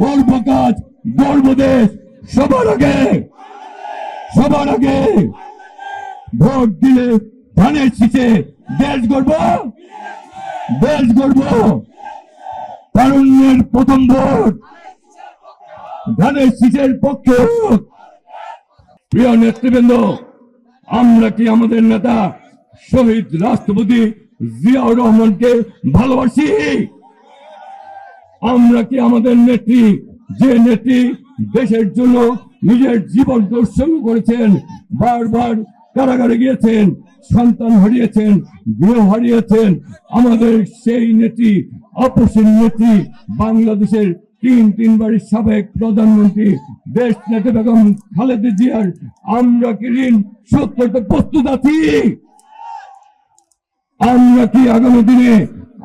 করব কাজ গর্ব দেশ সবার আগে সবার আগে ভোট দিলে ধানের শীষে দেশ গর্ব দেশ গর্ব তারুণ্যের প্রথম ভোট ধানের শীষের পক্ষে। প্রিয় নেতৃবৃন্দ, আমরা কি আমাদের নেতা শহীদ রাষ্ট্রপতি জিয়াউর রহমানকে ভালোবাসি আমরা কি আমাদের নেত্রী, যে নেত্রী দেশের জন্য নিজের জীবন উৎসর্গ করেছেন, বারবার কারাগারে গিয়েছেন, সন্তান হারিয়েছেন, গৃহ হারিয়েছেন, আমাদের সেই নেত্রী অপসীন নেত্রী, বাংলাদেশের তিন তিনবারের সাবেক প্রধানমন্ত্রী, দেশ নেতা বেগম খালেদা জিয়ার আমরা কি ঋণ শোধ করতে প্রস্তুত আছি? আমরা কি আগামী দিনে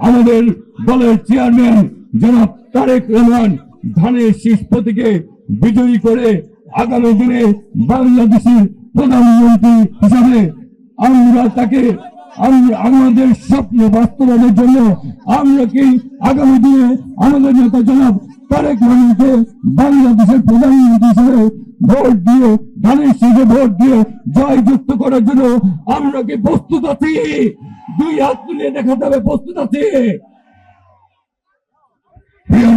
আমাদের দলের চেয়ারম্যান জনাব তারেক রহমান ধানের শীষ প্রতীকে বিজয়ী করে আগামী দিনে বাংলাদেশের প্রধানমন্ত্রী হিসাবে আমরা তাকে আমাদের স্বপ্ন বাস্তবায়নের জন্য আমরা কি আগামী দিনে আমাদের নেতা জনাব তারেক রহমানকে বাংলাদেশের প্রধানমন্ত্রী হিসেবে ভোট দিয়ে, ধানের শীষে ভোট দিয়ে জয়যুক্ত করার জন্য আমরা কি প্রস্তুত আছি? দুই হাত তুলে দেখাতে হবে, প্রস্তুত আছি।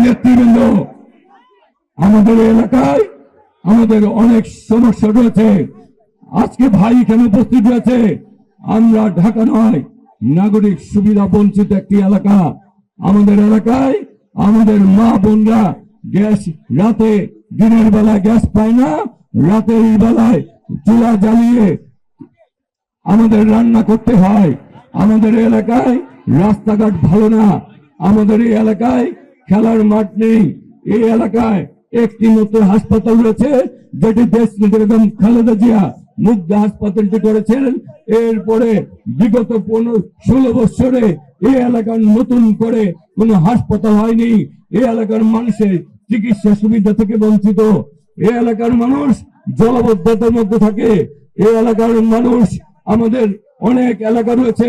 নেতৃবৃন্দ, আমাদের এলাকায় আমাদের অনেক সমস্যা রয়েছে। আজকে ভাই এখানে উপস্থিত রয়েছে। আমরা ঢাকা নয়, নাগরিক সুবিধা বঞ্চিত একটি এলাকা। আমাদের এলাকায় আমাদের মা বোনরা গ্যাস রাতে দিনের বেলায় গ্যাস পায় না, রাতের বেলায় চুলা জ্বালিয়ে আমাদের রান্না করতে হয়। আমাদের এলাকায় রাস্তাঘাট ভালো না। আমাদের এই এলাকায় খেলার মাঠ নেই। এই এলাকায় একটি নতুন হাসপাতাল রয়েছে, যেটি দেশ খালেদা জিয়া মুগ্ধা হাসপাতালটি করেছেন। এরপরে বিগত পনেরো, ষোলো বছরে এই এলাকার নতুন করে কোনো হাসপাতাল হয়নি। এই এলাকার মানুষের চিকিৎসা সুবিধা থেকে বঞ্চিত। এই এলাকার মানুষ জলবদ্ধতার মধ্যে থাকে। এই এলাকার মানুষ, আমাদের অনেক এলাকা রয়েছে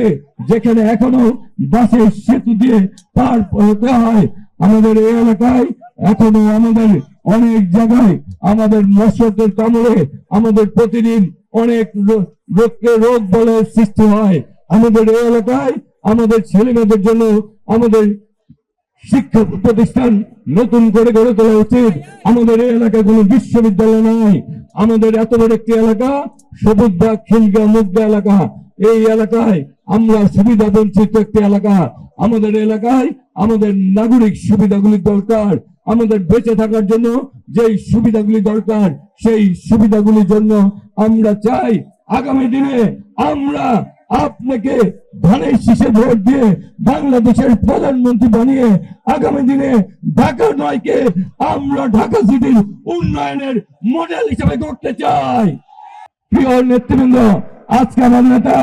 যেখানে এখনও বাসের সেতু দিয়ে পার হতে হয়। আমাদের এই এলাকায়, এখনও আমাদের অনেক জায়গায় আমাদের মশকের কামড়ে আমাদের প্রতিদিন অনেক রোগকে রোগ বলের সৃষ্টি হয়। আমাদের এই এলাকায় আমাদের ছেলে মেয়েদের জন্য আমাদের শিক্ষা প্রতিষ্ঠান নতুন করে গড়ে তোলা উচিত। আমাদের এই এলাকায় কোনো বিশ্ববিদ্যালয় নাই আমাদের এত বড় একটি এলাকা সবুজ বা খিলগা মুগ্ধা এলাকা। এই এলাকায় আমরা সুবিধা বঞ্চিত একটি এলাকা। আমাদের এলাকায় আমাদের নাগরিক সুবিধাগুলি দরকার। আমাদের বেঁচে থাকার জন্য যেই সুবিধাগুলি দরকার, সেই সুবিধাগুলির জন্য আমরা চাই আগামী দিনে আমরা আপনাকে ধানের শীষে ভোট দিয়ে বাংলাদেশের প্রধানমন্ত্রী বানিয়ে আগামী দিনে ঢাকা নয়কে আমরা ঢাকা সিটির উন্নয়নের মডেল হিসেবে করতে চাই। প্রিয় নেতৃবৃন্দ, আজকে আমার নেতা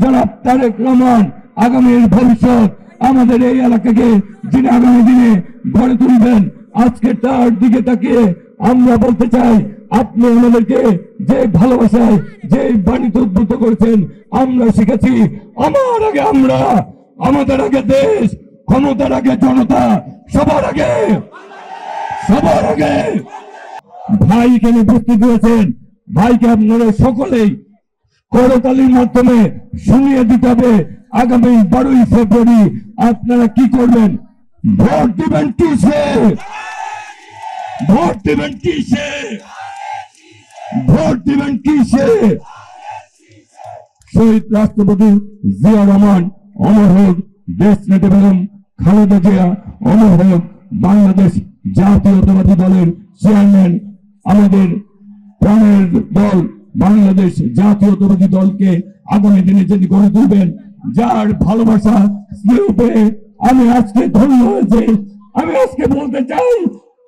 জনাব তারেক রহমান, আগামীর ভবিষ্যৎ আমাদের এই এলাকাকে যিনি আগামী দিনে গড়ে তুলবেন, আজকে তার দিকে তাকিয়ে আমরা বলতে চাই, আপনি আমাদেরকে যে ভালোবাসায়, যে বাণীতে উদ্বুদ্ধ করেছেন, আমরা শিখেছি, আমার আগে আমরা, আমাদের আগে দেশ, ক্ষমতার আগে জনতা, সবার আগে সবার আগে। ভাই এখানে উপস্থিত হয়েছেন, ভাইকে আপনারা সকলেই করতালির মাধ্যমে শুনিয়ে দিতে হবে। আগামী বারোই ফেব্রুয়ারি আপনারা কি করবেন? ভোট দিবেন কিসে? ভোট দিবেন কিসে? ভোট দিবেন কিসে? শহীদ রাষ্ট্রপতি জিয়া রহমান, অমর হোক, দেশ নেতা বেগম খালেদা জিয়া, অমর হোক, বাংলাদেশ জাতীয়তাবাদী দলের চেয়ারম্যান, আমাদের প্রাণের দল বাংলাদেশ জাতীয়তাবাদী দলকে আগামী দিনে যদি গড়ে তুলবেন যার ভালোবাসা স্নেহ আমি আজকে ধন্য হয়েছে। আমি আজকে বলতে চাই,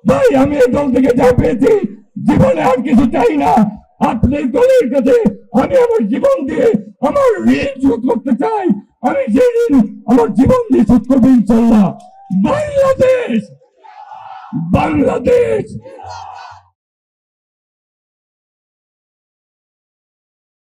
ভাই, আমি এই দল থেকে যা পেয়েছি, জীবনে আর কিছু চাই না। আপনার দলের কাছে আমি আমার জীবন দিয়ে আমার ঋণ শোধ করতে চাই। আমি যে ঋণ আমার জীবন দিয়ে শোধ করব ইনশাল্লাহ। বাংলাদেশ! বাংলাদেশ!